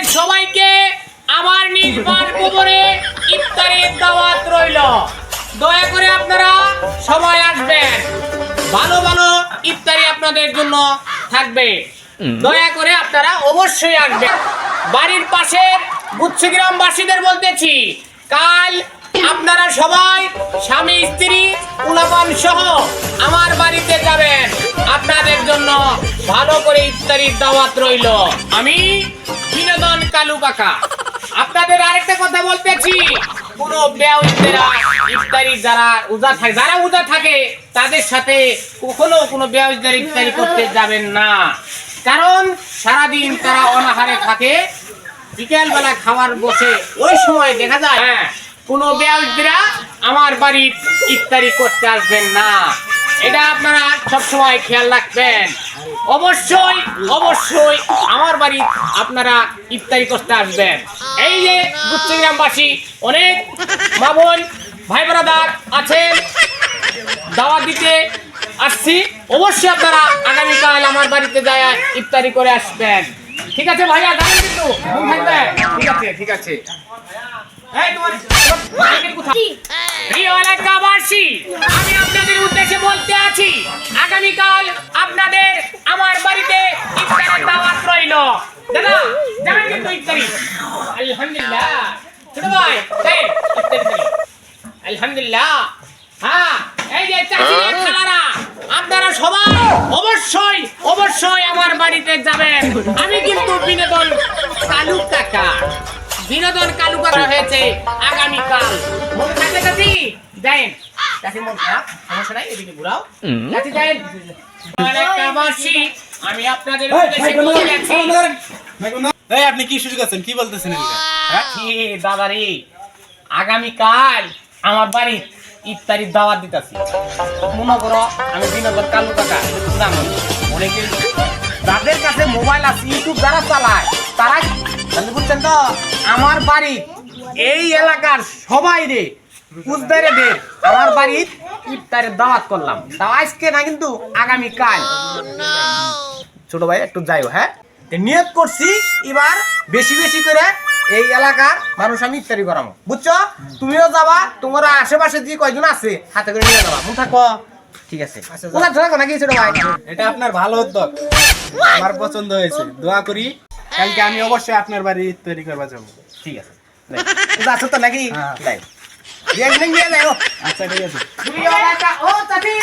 আপনাদের সবাইকে আমার নির্মাণ কবরে ইফতারের দাওয়াত রইল। দয়া করে আপনারা সবাই আসবেন। ভালো ভালো ইফতারি আপনাদের জন্য থাকবে। দয়া করে আপনারা অবশ্যই আসবেন। বাড়ির পাশের গুচ্ছগ্রামবাসীদের বলতেছি কাল আপনারা সবাই স্বামী স্ত্রী উলাপান সহ আমার বাড়িতে যাবেন। আপনাদের জন্য ভালো করে ইফতারির দাওয়াত রইল। আমি বিনোদন কালু কাকা। আপনাদের আরেকটা কথা বলতেছি। ইফতারি যারা উজা থাকে যারা উজা থাকে তাদের সাথে কখনো কোনো ইফতারি করতে যাবেন না। কারণ সারাদিন তারা অনাহারে থাকে বিকেলবেলা খাবার বসে ওই সময় দেখা যায় হ্যাঁ। কোনো বেউজরা আমার বাড়ির ইফতারি করতে আসবেন না। এটা আপনারা সবসময় খেয়াল রাখবেন। অবশ্যই অবশ্যই আমার বাড়ি আপনারা ইফতারি করতে আসবেন। এই যে গুচ্ছগ্রামবাসী অনেক মা বোন ভাই ব্রাদার আছেন দাওয়াত দিতে আসছি। অবশ্যই আপনারা আগামীকাল আমার বাড়িতে যায় ইফতারি করে আসবেন। ঠিক আছে ভাইয়া যাবেন কিন্তু ঠিক আছে ঠিক আছে। আমি আপনাদের উদ্দেশ্যে বলতে আছি আগামীকাল আপনাদের দাদা যাবেন কিন্তু ইফতারি আলহামদুলিল্লাহ। ছোট ভাই এই, ইফতারি আলহামদুলিল্লাহ। হ্যাঁ এই যে চাচিরা খালারা আপনারা সবাই অবশ্যই অবশ্যই আমার বাড়িতে যাবেন। আমি কিন্তু বিনোদন কালু কাকা বিনোদন কালু কাকা হয়েছে আগামীকাল। মনে থাকবে চাচি? যাইন চাচি মন খারাপ সমস্যা নাই এদিকে ঘুরাও। চাচি এলাকাবাসী, আমি আপনাদের এই আপনি কি শুরু করছেন কি বলতেছেন হ্যাঁ? কি দাদা রে আগামীকাল আমার বাড়ি ইফতারির দাওয়াত দিতেছি। মনে করো আমি বিনোদন কালু কাকা জানো অনেকে যাদের কাছে মোবাইল আছে ইউটিউব যারা চালায় তারা জানতে বুঝছেন তো আমার বাড়ি এই এলাকার সবাই রে উজদারে দে আমার বাড়ির ইফতারের দাওয়াত করলাম। তাও আজকে না কিন্তু আগামীকাল। ছোট ভাই একটু যাইও হ্যাঁ? নিয়ত করছি এবার বেশি বেশি করে এই এলাকার মানুষ আমি ইফতারি করাবো বুঝছ তুমিও যাবা তোমার আশেপাশে যে কয়জন আছে হাতে করে নিয়ে যাবা মন থাকো ঠিক আছে ওলা থাকো নাকি ছোট ভাই এটা আপনার ভালো উদ্যোগ আমার পছন্দ হয়েছে দোয়া করি কালকে আমি অবশ্যই আপনার বাড়ি তৈরি করবা যাব ঠিক আছে আছো তো নাকি হ্যাঁ। তাই দিয়ে নিয়ে নিয়ে যাও আচ্ছা ঠিক আছে ও চাচি